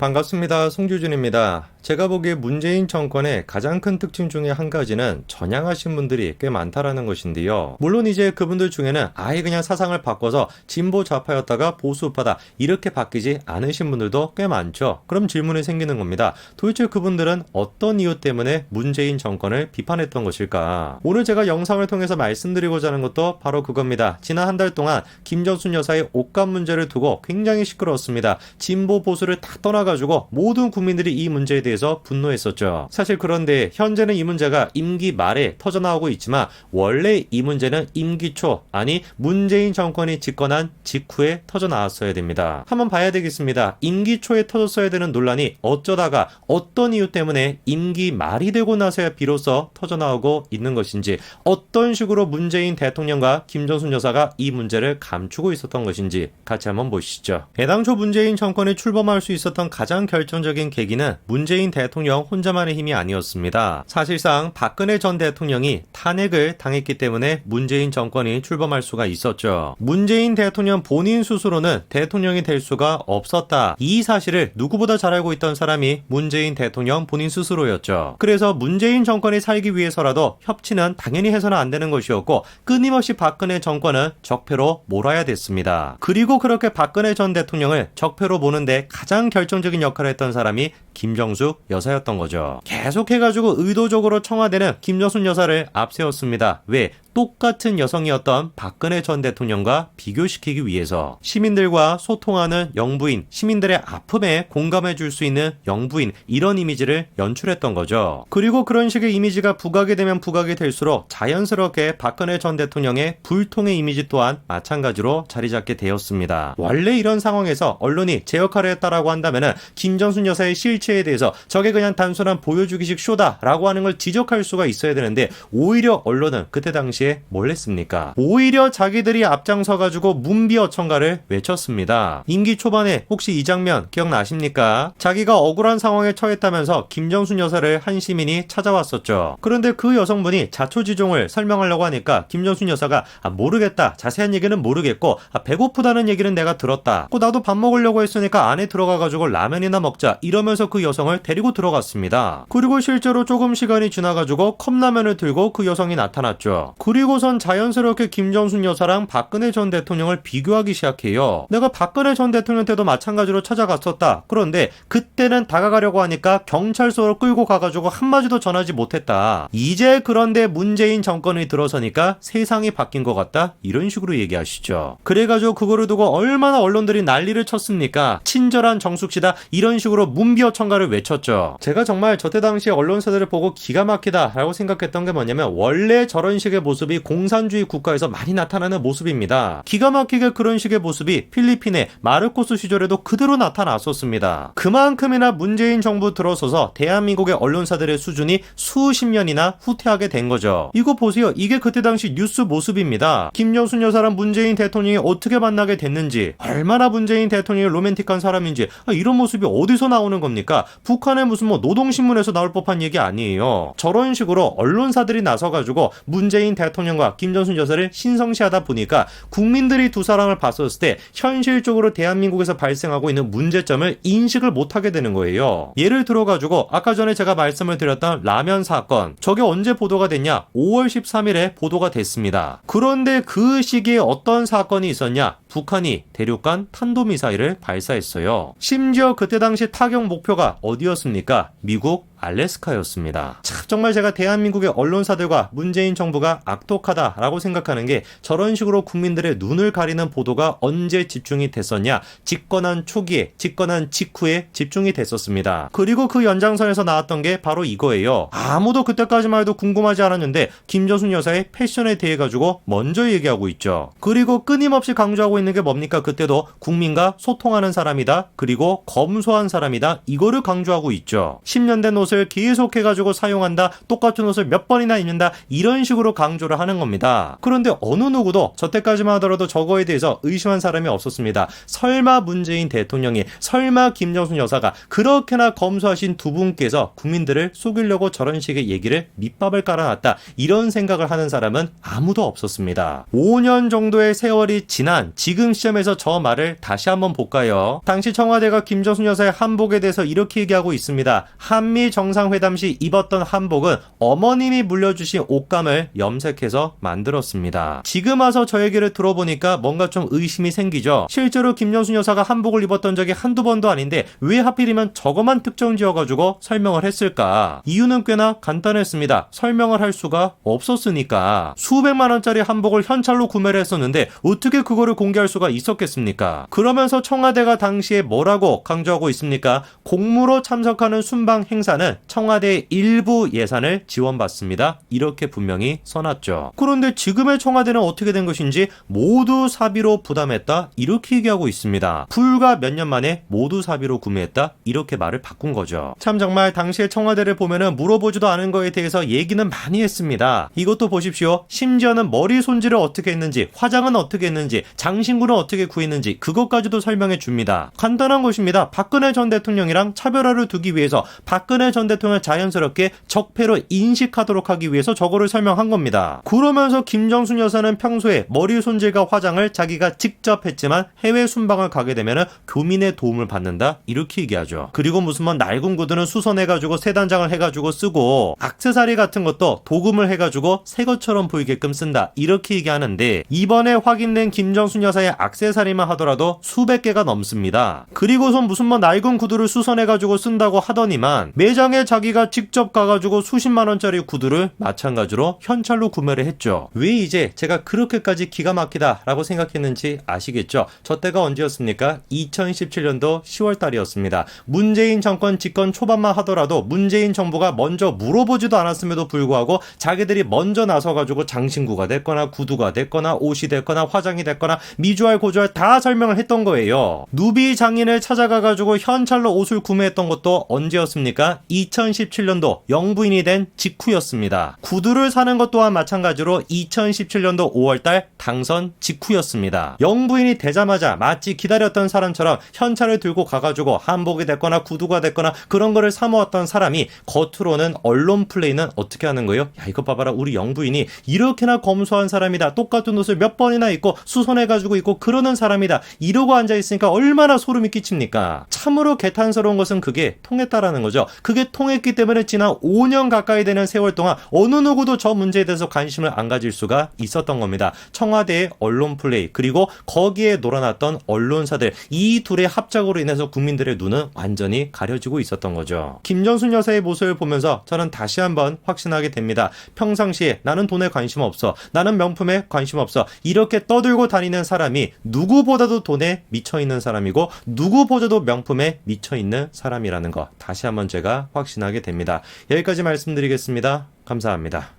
반갑습니다. 송규준입니다. 제가 보기에 문재인 정권의 가장 큰 특징 중에 한 가지는 전향하신 분들이 꽤 많다라는 것인데요. 물론 이제 그분들 중에는 아예 그냥 사상을 바꿔서 진보 좌파였다가 보수 우파다 이렇게 바뀌지 않으신 분들도 꽤 많죠. 그럼 질문이 생기는 겁니다. 도대체 그분들은 어떤 이유 때문에 문재인 정권을 비판했던 것일까? 오늘 제가 영상을 통해서 말씀드리고자 하는 것도 바로 그겁니다. 지난 한 달 동안 김정순 여사의 옷감 문제를 두고 굉장히 시끄러웠습니다. 진보 보수를 다 떠나가지고 모든 국민들이 이 문제에 대해 서 분노했었죠. 사실 그런데 현재는 이 문제가 임기 말에 터져나오고 있지만 원래 이 문제는 임기 초 아니 문재인 정권이 집권한 직후에 터져나왔어야 됩니다. 한번 봐야 되겠습니다. 임기 초에 터졌어야 되는 논란이 어쩌다가 어떤 이유 때문에 임기 말이 되고 나서야 비로소 터져나오고 있는 것인지 어떤 식으로 문재인 대통령과 김정순 여사가 이 문제를 감추고 있었던 것인지 같이 한번 보시죠. 애당초 문재인 정권이 출범할 수 있었던 가장 결정적인 계기는 문재인 대통령 혼자만의 힘이 아니었습니다. 사실상 박근혜 전 대통령이 탄핵을 당했기 때문에 문재인 정권이 출범할 수가 있었죠. 문재인 대통령 본인 스스로는 대통령이 될 수가 없었다. 이 사실을 누구보다 잘 알고 있던 사람이 문재인 대통령 본인 스스로였죠. 그래서 문재인 정권이 살기 위해서라도 협치는 당연히 해서는 안 되는 것이었고 끊임없이 박근혜 정권은 적폐로 몰아야 됐습니다. 그리고 그렇게 박근혜 전 대통령을 적폐로 보는데 가장 결정적인 역할을 했던 사람이 김정 숙 여사였던 거죠. 계속해가지고 의도적으로 청와대는 김정순 여사를 앞세웠습니다. 왜? 똑같은 여성이었던 박근혜 전 대통령과 비교시키기 위해서 시민들과 소통하는 영부인, 시민들의 아픔에 공감해 줄 수 있는 영부인 이런 이미지를 연출했던 거죠. 그리고 그런 식의 이미지가 부각이 되면 부각이 될수록 자연스럽게 박근혜 전 대통령의 불통의 이미지 또한 마찬가지로 자리 잡게 되었습니다. 원래 이런 상황에서 언론이 제 역할을 했다라고 한다면은 김정순 여사의 실체에 대해서 저게 그냥 단순한 보여주기식 쇼다라고 하는 걸 지적할 수가 있어야 되는데 오히려 언론은 그때 당시에 뭘 했습니까? 오히려 자기들이 앞장서 가지고 문비어천가를 외쳤습니다. 임기 초반에 혹시 이 장면 기억나십니까? 자기가 억울한 상황에 처했다면서 김정순 여사를 한 시민이 찾아왔었죠. 그런데 그 여성분이 자초지종을 설명하려고 하니까 김정순 여사가 아, 모르겠다. 자세한 얘기는 모르겠고 아, 배고프다는 얘기는 내가 들었다. 그 나도 밥 먹으려고 했으니까 안에 들어가 가지고 라면이나 먹자. 이러면서 그 여성을 데리고 들어갔습니다. 그리고 실제로 조금 시간이 지나가지고 컵라면을 들고 그 여성이 나타났죠. 그 리고선 자연스럽게 김정순 여사랑 박근혜 전 대통령을 비교하기 시작해요. 내가 박근혜 전 대통령 때도 마찬가지로 찾아갔었다. 그런데 그때는 다가가려고 하니까 경찰서로 끌고 가가지고 한마디도 전하지 못했다. 이제 그런데 문재인 정권이 들어서니까 세상이 바뀐 것 같다. 이런 식으로 얘기하시죠. 그래가지고 그거를 두고 얼마나 언론들이 난리를 쳤습니까? 친절한 정숙시다. 이런 식으로 문비어천가를 외쳤죠. 제가 정말 저때 당시 언론사들을 보고 기가 막히다라고 생각했던 게 뭐냐면 원래 저런 식의 모습 이 공산주의 국가에서 많이 나타나는 모습입니다. 기가 막히게 그런 식의 모습이 필리핀의 마르코스 시절에도 그대로 나타났었습니다. 그만큼이나 문재인 정부 들어서서 대한민국의 언론사들의 수준이 수십 년이나 후퇴하게 된 거죠. 이거 보세요. 이게 그때 당시 뉴스 모습입니다. 김정순 여사랑 문재인 대통령이 어떻게 만나게 됐는지, 얼마나 문재인 대통령이 로맨틱한 사람인지, 아, 이런 모습이 어디서 나오는 겁니까? 북한의 무슨 뭐 노동신문에서 나올 법한 얘기 아니에요. 저런 식으로 언론사들이 나서가지고 문재인 대통령과 김정순 여사를 신성시하다 보니까 국민들이 두 사람을 봤었을 때 현실적으로 대한민국에서 발생하고 있는 문제점을 인식을 못하게 되는 거예요. 예를 들어가지고 아까 전에 제가 말씀을 드렸던 라면 사건 저게 언제 보도가 됐냐? 5월 13일에 보도가 됐습니다. 그런데 그 시기에 어떤 사건이 있었냐? 북한이 대륙간 탄도미사일을 발사했어요. 심지어 그때 당시 타격 목표가 어디였습니까? 미국 알래스카였습니다. 참 정말 제가 대한민국의 언론사들과 문재인 정부가 악독하다라고 생각하는 게 저런 식으로 국민들의 눈을 가리는 보도가 언제 집중이 됐었냐? 집권한 초기에, 집권한 직후에 집중이 됐었습니다. 그리고 그 연장선에서 나왔던 게 바로 이거예요. 아무도 그때까지만 해도 궁금하지 않았는데 김정순 여사의 패션에 대해 가지고 먼저 얘기하고 있죠. 그리고 끊임없이 강조하고 있는 게 뭡니까? 그때도 국민과 소통하는 사람이다. 그리고 검소한 사람이다. 이거를 강조하고 있죠. 10년 된 옷을 옷을 계속해 가지고 사용한다. 똑같은 옷을 몇 번이나 입는다. 이런 식으로 강조를 하는 겁니다. 그런데 어느 누구도 저때까지만 하더라도 저거에 대해서 의심한 사람이 없었습니다. 설마 문재인 대통령이 설마 김정순 여사가 그렇게나 검소하신 두 분께서 국민들을 속이려고 저런 식의 얘기를 밑밥을 깔아놨다. 이런 생각을 하는 사람은 아무도 없었습니다. 5년 정도의 세월이 지난 지금 시점에서 저 말을 다시 한번 볼까요? 당시 청와대가 김정순 여사의 한복에 대해서 이렇게 얘기하고 있습니다. 한미 정 상회담 시 입었던 한복은 어머님이 물려주신 옷감을 염색해서 만들었습니다. 지금 와서 저 얘기를 들어보니까 뭔가 좀 의심이 생기죠. 실제로 김정순 여사가 한복을 입었던 적이 한두 번도 아닌데 왜 하필이면 저거만 특정 지어가지고 설명을 했을까? 이유는 꽤나 간단했습니다. 설명을 할 수가 없었으니까. 수백만 원짜리 한복을 현찰로 구매를 했었는데 어떻게 그거를 공개할 수가 있었겠습니까? 그러면서 청와대가 당시에 뭐라고 강조하고 있습니까? 공무로 참석하는 순방 행사는 청와대의 일부 예산을 지원받습니다. 이렇게 분명히 써놨죠. 그런데 지금의 청와대는 어떻게 된 것인지 모두 사비로 부담했다. 이렇게 얘기하고 있습니다. 불과 몇 년 만에 모두 사비로 구매했다. 이렇게 말을 바꾼 거죠. 참 정말 당시의 청와대를 보면은 물어보지도 않은 거에 대해서 얘기는 많이 했습니다. 이것도 보십시오. 심지어는 머리 손질을 어떻게 했는지, 화장은 어떻게 했는지, 장신구는 어떻게 구했는지 그것까지도 설명해 줍니다. 간단한 것입니다. 박근혜 전 대통령이랑 차별화를 두기 위해서 박근혜 전 대통령을 자연스럽게 적폐로 인식하도록 하기 위해서 저거를 설명한 겁니다. 그러면서 김정순 여사는 평소에 머리 손질과 화장을 자기가 직접 했지만 해외 순방을 가게 되면은 교민의 도움을 받는다 이렇게 얘기하죠. 그리고 무슨 뭐 낡은 구두는 수선해가지고 세단장을 해가지고 쓰고 악세사리 같은 것도 도금을 해가지고 새 것처럼 보이게끔 쓴다 이렇게 얘기하는데 이번에 확인된 김정순 여사의 악세사리만 하더라도 수백 개가 넘습니다. 그리고선 무슨 뭐 낡은 구두를 수선해가지고 쓴다고 하더니만 매장 에 자기가 직접 가가지고 수십만 원짜리 구두를 마찬가지로 현찰로 구매를 했죠. 왜 이제 제가 그렇게까지 기가 막히다라고 생각했는지 아시겠죠? 저 때가 언제였습니까? 2017년도 10월 달이었습니다. 문재인 정권 집권 초반만 하더라도 문재인 정부가 먼저 물어보지도 않았음에도 불구하고 자기들이 먼저 나서가지고 장신구가 됐거나 구두가 됐거나 옷이 됐거나 화장이 됐거나 미주알 고주알 다 설명을 했던 거예요. 누비 장인을 찾아가가지고 현찰로 옷을 구매했던 것도 언제였습니까? 2017년도 영부인이 된 직후였습니다. 구두를 사는 것 또한 마찬가지로 2017년도 5월달 당선 직후였습니다. 영부인이 되자마자 마치 기다렸던 사람처럼 현찰을 들고 가가지고 한복이 됐거나 구두가 됐거나 그런 거를 사모았던 사람이 겉으로는 언론 플레이는 어떻게 하는 거예요? 야 이거 봐봐라 우리 영부인이 이렇게나 검소한 사람이다. 똑같은 옷을 몇 번이나 입고 수선해가지고 입고 그러는 사람이다. 이러고 앉아있으니까 얼마나 소름이 끼칩니까? 참으로 개탄스러운 것은 그게 통했다라는 거죠. 그게 통했기 때문에 지난 5년 가까이 되는 세월 동안 어느 누구도 저 문제에 대해서 관심을 안 가질 수가 있었던 겁니다. 청와대의 언론 플레이 그리고 거기에 놀아났던 언론사들 이 둘의 합작으로 인해서 국민들의 눈은 완전히 가려지고 있었던 거죠. 김정순 여사의 모습을 보면서 저는 다시 한번 확신하게 됩니다. 평상시에 나는 돈에 관심 없어. 나는 명품에 관심 없어. 이렇게 떠들고 다니는 사람이 누구보다도 돈에 미쳐 있는 사람이고 누구보다도 명품에 미쳐 있는 사람이라는 거 다시 한번 제가 확신하게 됩니다. 여기까지 말씀드리겠습니다. 감사합니다.